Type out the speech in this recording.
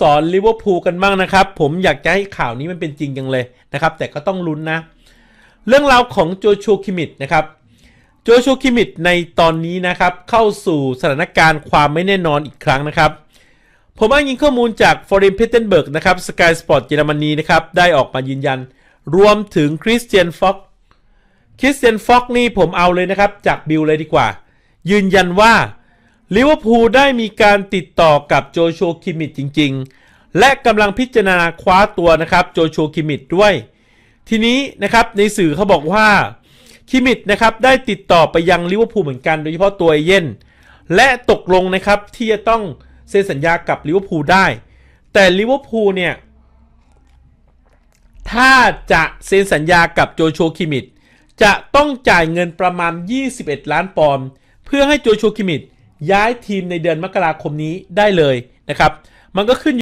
สรลิเวอร์พูลกันบ้างนะครับ ผมอยากจะให้ข่าวนี้มันเป็นจริงจังเลยนะครับ แต่ก็ต้องลุ้นนะ เรื่องราวของโจชัวคิมิดนะครับโจชัวคิมิดในตอนนี้นะครับ เข้าสู่สถานการณ์ความไม่แน่นอนอีกครั้งนะครับ ผมอ้างอิงข้อมูลจาก f o r e i g n p e t e r b u r g นะครับ Sky Sport เยอรมนีนะครับ ได้ออกมายืนยัน รวมถึงคริสเตียนฟ็อกคริสเตียนฟ็อกนี่ผมเอาเลยนะครับ จากบิลเลยดีกว่า ยืนยันว่า ลิเวอร์พูลได้มีการติดต่อกับโจโชคิมิดจริง ๆ และกำลังพิจารณาคว้าตัวนะครับโจโชคิมิดด้วย ทีนี้นะครับในสื่อเขาบอกว่าคิมิดนะครับได้ติดต่อไปยังลิเวอร์พูลเหมือนกันโดยเฉพาะตัวเอเย่นและตกลงนะครับที่จะต้องเซ็นสัญญากับลิเวอร์พูลได้ แต่ลิเวอร์พูลเนี่ยถ้าจะเซ็นสัญญากับโจโชคิมิดจะต้องจ่ายเงินประมาณ 21 ล้านปอนด์เพื่อให้โจโชคิมิด ย้ายทีมในเดือนมกราคมนี้ได้เลยนะครับ มันก็ขึ้น